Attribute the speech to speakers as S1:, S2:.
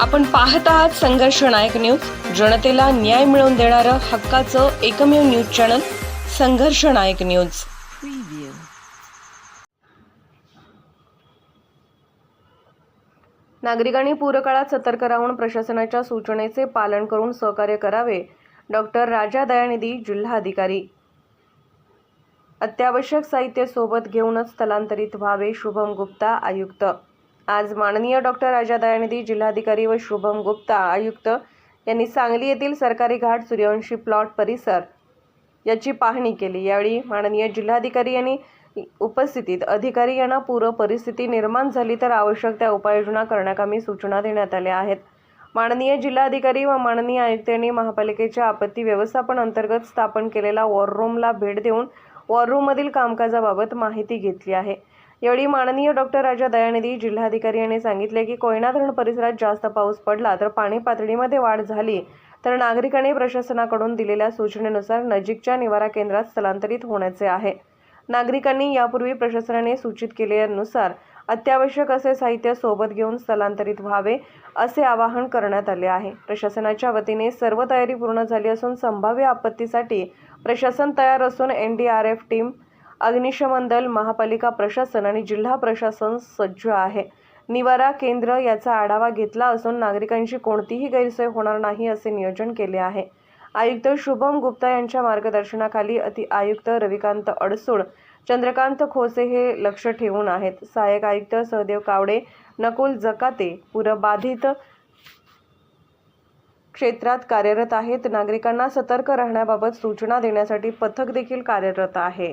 S1: आपण पाहत आहात संघर्ष नायक न्यूज. जनतेला न्याय मिळवून देणारं हक्काचं एकमेव न्यूज चॅनल संघर्ष नायक न्यूज. नागरिकांनी पूरकाळात सतर्क राहून प्रशासनाच्या सूचनेचे पालन करून सहकार्य करावे डॉक्टर राजा दयानिधी जिल्हाधिकारी. अत्यावश्यक साहित्य सोबत घेऊनच स्थलांतरित व्हावे शुभम गुप्ता आयुक्त. आज माननीय डॉक्टर राजा दयानिधी जिल्हाधिकारी व शुभम गुप्ता आयुक्त यांनी सांगली येथील सरकारी घाट सूर्यवंशी प्लॉट परिसर याची पाहणी केली. यावेळी माननीय जिल्हाधिकारी यांनी उपस्थितीत अधिकारी यांना पूर परिस्थिती निर्माण झाली तर आवश्यक त्या उपाययोजना करण्याकामी सूचना देण्यात आल्या आहेत. माननीय जिल्हाधिकारी व माननीय आयुक्त यांनी महापालिकेच्या आपत्ती व्यवस्थापन अंतर्गत स्थापन केलेल्या वॉर रूमला भेट देऊन वॉर रूममधील कामकाजाबाबत माहिती घेतली आहे. यावेळी माननीय डॉक्टर राजा दयानिधी जिल्हाधिकारी यांनी सांगितले की कोयना धरण परिसरात जास्त पाऊस पडला तर पाणी पातळीमध्ये वाढ झाली. तर नागरिकांनी प्रशासनाकडून दिलेल्या सूचनेनुसार नजीकच्या निवारा केंद्रात स्थलांतरित होण्याचे आहे. नागरिकांनी यापूर्वी प्रशासनाने सूचित केल्यानुसार अत्यावश्यक असे साहित्य सोबत घेऊन स्थलांतरित व्हावे असे आवाहन करण्यात आले आहे. प्रशासनाच्या वतीने सर्व तयारी पूर्ण झाली असून संभाव्य आपत्तीसाठी प्रशासन तयार असून N D R F team अग्निशमन दल महापालिका प्रशासन आणि जिल्हा प्रशासन सज्ज आहे. निवारा केंद्र याचा आढावा घेतला असून नागरिकांची कोणतीही गैरसोय होणार नाही असे नियोजन केले आहे. आयुक्त शुभम गुप्ता यांच्या मार्गदर्शनाखाली अति आयुक्त रविकांत अडसूळ चंद्रकांत खोसे हे लक्ष ठेवून आहेत. सहाय्यक आयुक्त सहदेव कावडे नकुल जकाते पुरबाधित क्षेत्रात कार्यरत आहेत. नागरिकांना सतर्क राहण्याबाबत सूचना देण्यासाठी पथक देखील कार्यरत आहे.